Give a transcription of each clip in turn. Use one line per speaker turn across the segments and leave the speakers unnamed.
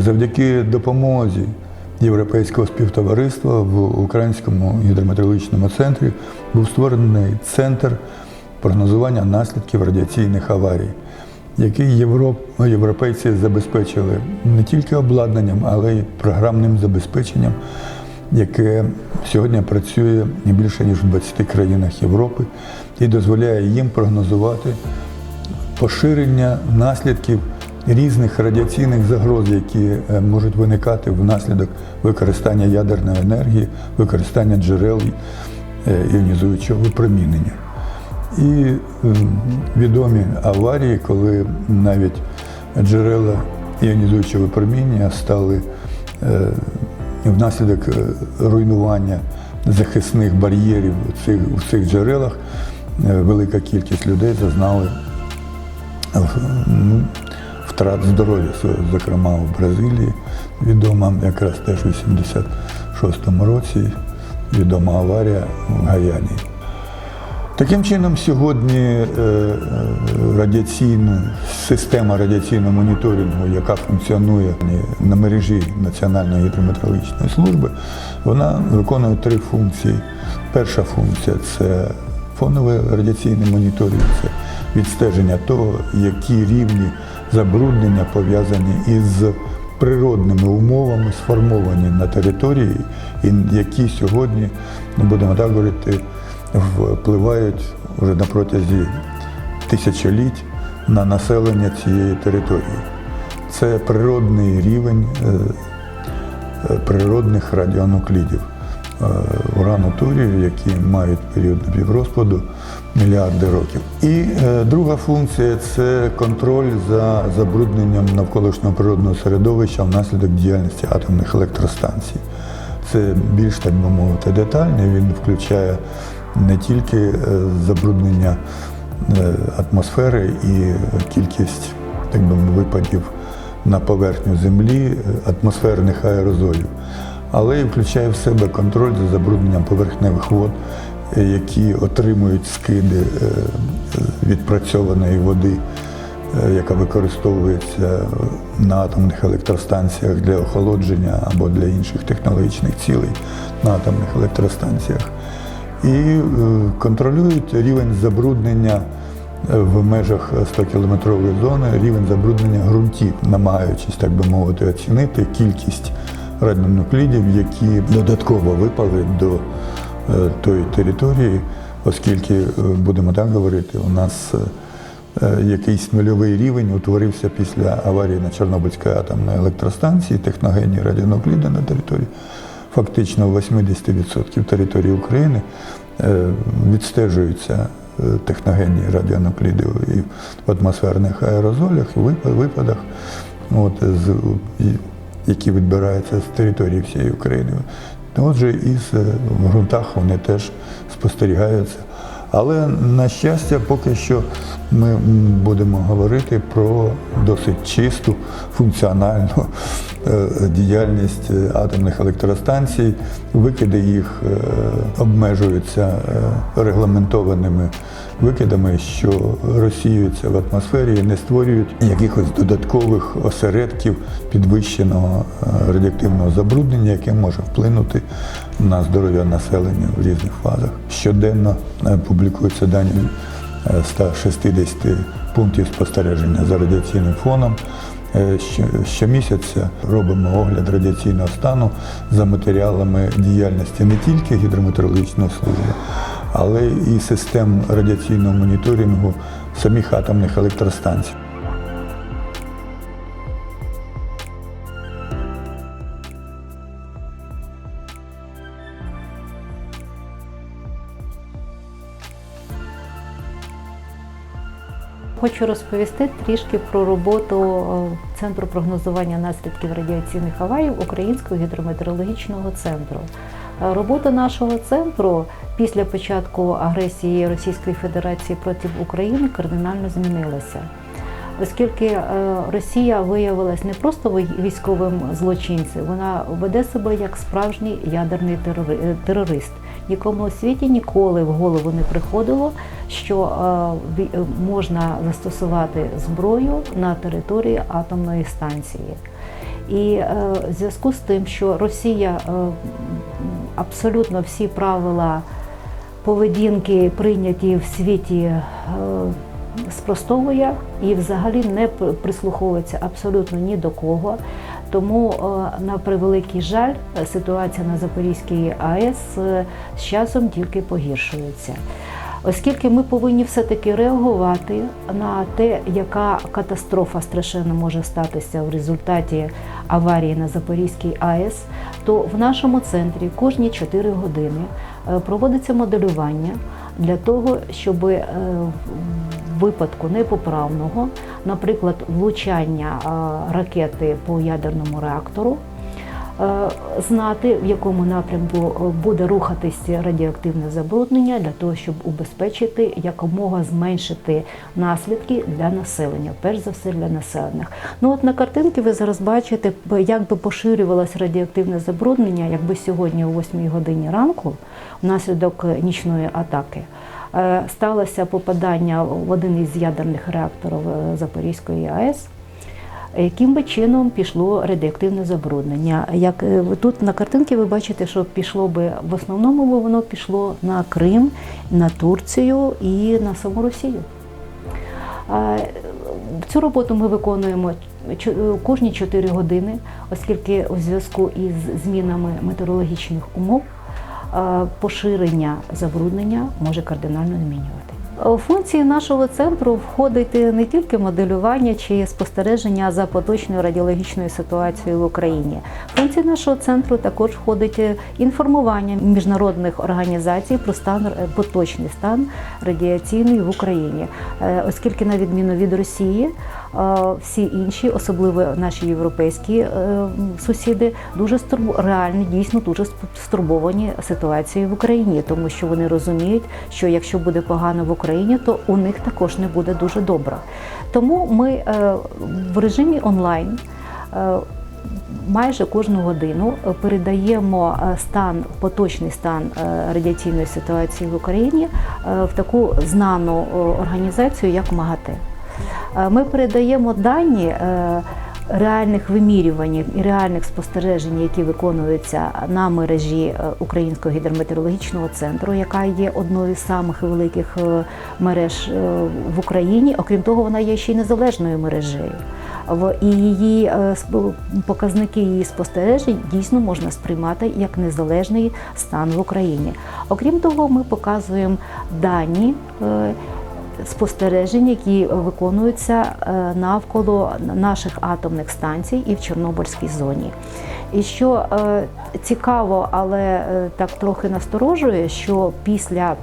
Завдяки допомозі Європейського співтовариства в Українському гідрометеорологічному центрі був створений центр прогнозування наслідків радіаційних аварій, який європ- європейці забезпечили не тільки обладнанням, але й програмним забезпеченням, яке сьогодні працює не більше ніж в 20 країнах Європи і дозволяє їм прогнозувати поширення наслідків різних радіаційних загроз, які е, можуть виникати внаслідок використання ядерної енергії, використання джерел е, іонізуючого випромінення. І відомі аварії, коли навіть джерела іонізуючого випромінення стали е, внаслідок руйнування захисних бар'єрів у цих, у цих джерелах, велика кількість людей зазнали ну, втрат здоров'я, зокрема в Бразилії, відома якраз теж у 86-му році відома аварія в Гаяні. Таким чином, сьогодні е, е, радіаційна система радіаційного моніторингу, яка функціонує на мережі Національної гідрометеорологічної служби, вона виконує три функції. Перша функція це фоновий радіаційний моніторинг, це відстеження того, які рівні забруднення пов'язані із природними умовами, сформовані на території, які сьогодні, ну, будемо так говорити, впливають вже на протязі тисячоліть на населення цієї території. Це природний рівень е, е, природних радіонуклідів е, урану турію, які мають період напіврозпаду мільярди років. І е, друга функція це контроль за забрудненням навколишнього природного середовища внаслідок діяльності атомних електростанцій. Це більш так би мовити детальний. Він включає не тільки е, забруднення е, атмосфери і кількість так би випадів на поверхню землі е, атмосферних аерозолів, але і включає в себе контроль за забрудненням поверхневих вод, які отримують скиди е, відпрацьованої води, е, яка використовується на атомних електростанціях для охолодження або для інших технологічних цілей на атомних електростанціях. І е, контролюють рівень забруднення в межах 100-кілометрової зони, рівень забруднення ґрунтів, намагаючись, так би мовити, оцінити кількість радіонуклідів, які додатково випали до тої території, оскільки, е, будемо так говорити, у нас е, е, якийсь нульовий рівень утворився після аварії на Чорнобильській атомній електростанції, техногенні радіонукліди на території. Фактично в 80% території України е, відстежуються е, техногенні радіонукліди і в атмосферних аерозолях, і випадах, от, з, які відбираються з території всієї України. Отже, і е, в ґрунтах вони теж спостерігаються. Але на щастя, поки що ми будемо говорити про досить чисту функціональну діяльність е, атомних електростанцій. Викиди їх е, обмежуються е, регламентованими викидами, що розсіюються в атмосфері і не створюють якихось додаткових осередків підвищеного е, радіоактивного забруднення, яке може вплинути на здоров'я населення в різних фазах. Щоденно е, публікуються дані е, 160 пунктів спостереження за радіаційним фоном. Е, що- Щомісяця робимо огляд радіаційного стану за матеріалами діяльності не тільки гідрометеорологічної служби, але і систем радіаційного моніторингу самих атомних електростанцій.
Хочу розповісти трішки про роботу е, Центру прогнозування наслідків радіаційних аварій Українського гідрометеорологічного центру. Е, Робота нашого центру після початку агресії Російської Федерації проти України кардинально змінилася. Оскільки е, Росія виявилась не просто військовим злочинцем, вона веде себе як справжній ядерний терорист. Нікому у світі ніколи в голову не приходило, що е, е, можна застосувати зброю на території атомної станції. І е, в зв'язку з тим, що Росія абсолютно всі правила поведінки прийняті в світі спростовує і взагалі не прислуховується абсолютно ні до кого. Тому, е, на превеликий жаль, ситуація на Запорізькій АЕС е, з часом тільки погіршується. Оскільки ми повинні все-таки реагувати на те, яка катастрофа страшенно може статися в результаті аварії на Запорізькій АЕС, то в нашому центрі кожні 4 години е, проводиться моделювання для того, щоб випадку непоправного, наприклад, влучання е, ракети по ядерному реактору, е, знати, в якому напрямку е, буде рухатись радіоактивне забруднення для того, щоб убезпечити якомога зменшити наслідки для населення, перш за все для населення. Ну от на картинці ви зараз бачите, як би поширювалось радіоактивне забруднення, якби сьогодні о 8 годині ранку, внаслідок нічної атаки. Е, Сталося попадання в один із ядерних реакторів е, Запорізької АЕС яким би чином пішло радіоактивне забруднення. Як е, тут на картинці ви бачите, що пішло би в основному би воно пішло на Крим, на Турцію і на саму Росію. Цю роботу ми виконуємо кожні 4 години, оскільки у зв'язку із змінами метеорологічних умов поширення забруднення може кардинально змінювати. У функції нашого центру входить не тільки моделювання чи спостереження за поточною радіологічною ситуацією в Україні. Функції нашого центру також входить інформування міжнародних організацій про стан е, поточний стан радіаційний в Україні, Е, оскільки на відміну від Росії. е, Всі інші, особливо наші європейські сусіди, дуже реально дійсно дуже стурбовані ситуацією в Україні, тому що вони розуміють, що якщо буде погано в Україні, то у них також не буде дуже добре. Тому ми е, в режимі онлайн. е, Майже кожну годину передаємо е, стан, поточний стан радіаційної ситуації в Україні в таку знану організацію, як МАГАТЕ. Ми передаємо дані реальних вимірювань і реальних спостережень, які виконуються на мережі е, Українського гідрометеорологічного центру, яка є одною з самих великих е, мереж е, в Україні. Окрім того, вона є ще й незалежною мережею. І її показники її спостережень дійсно можна сприймати як незалежний стан в Україні. Окрім того, ми показуємо дані. Спостережень, які виконуються е, навколо наших атомних станцій і в Чорнобильській зоні. І що е, цікаво, але е, так трохи насторожує, що після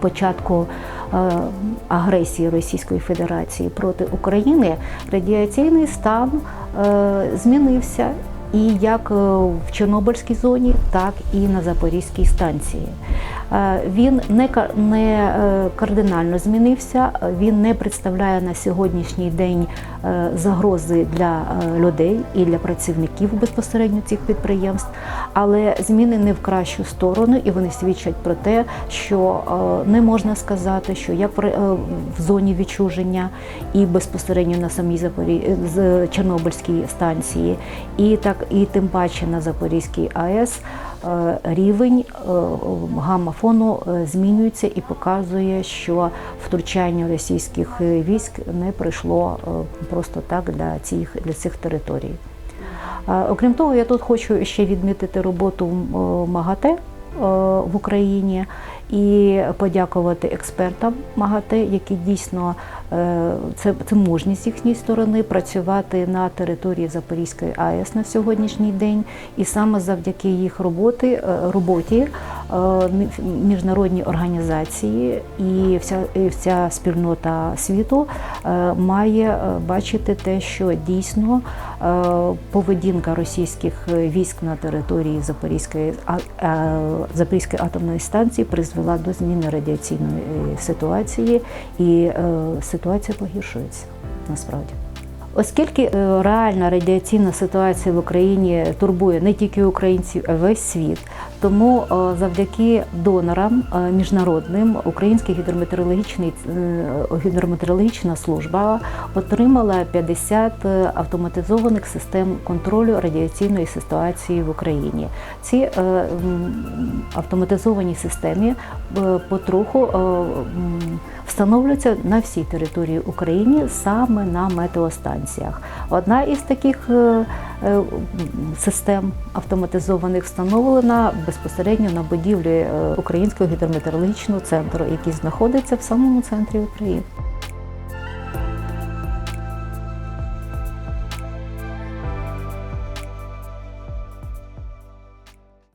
початку агресії Російської Федерації проти України радіаційний стан змінився і як в Чорнобильській зоні, так і на Запорізькій станції. Е, Він не, не е, кардинально змінився, він не представляє на сьогоднішній день е, загрози для людей і для працівників безпосередньо цих підприємств, але зміни не в кращу сторону, і вони свідчать про те, що не можна сказати, що як в зоні відчуження і безпосередньо на самій Запорі... Чорнобильській станції, і так і тим паче на Запорізькій АЕС рівень гамафону гамма-фону е, змінюється і показує, що втручання російських е, військ не пройшло е, просто так для цих, для цих територій. Е, Окрім того, я тут хочу ще відмітити роботу е, МАГАТЕ е, в Україні і подякувати експертам МАГАТЕ, які дійсно е, це, це мужність їхньої сторони працювати на території Запорізької АЕС на сьогоднішній день. І саме завдяки їх роботи, е, роботі е, міжнародні організації і вся, і вся спільнота світу е, має е, бачити те, що дійсно е, поведінка російських військ на території Запорізької, е, Запорізької атомної станції призвела до зміни радіаційної е, ситуації, і е, ситуація погіршується насправді. Оскільки е, реальна радіаційна ситуація в Україні турбує не тільки українців, а весь світ, тому е, завдяки донорам е, міжнародним е, гідрометеорологічна служба отримала 50 автоматизованих систем контролю радіаційної ситуації в Україні. Ці автоматизовані системи потроху встановлюються на всій території України саме на метеостанціях. Одна із таких е, е, систем автоматизованих встановлена безпосередньо на будівлі е, Українського гідрометеорологічного центру, який знаходиться в самому центрі України.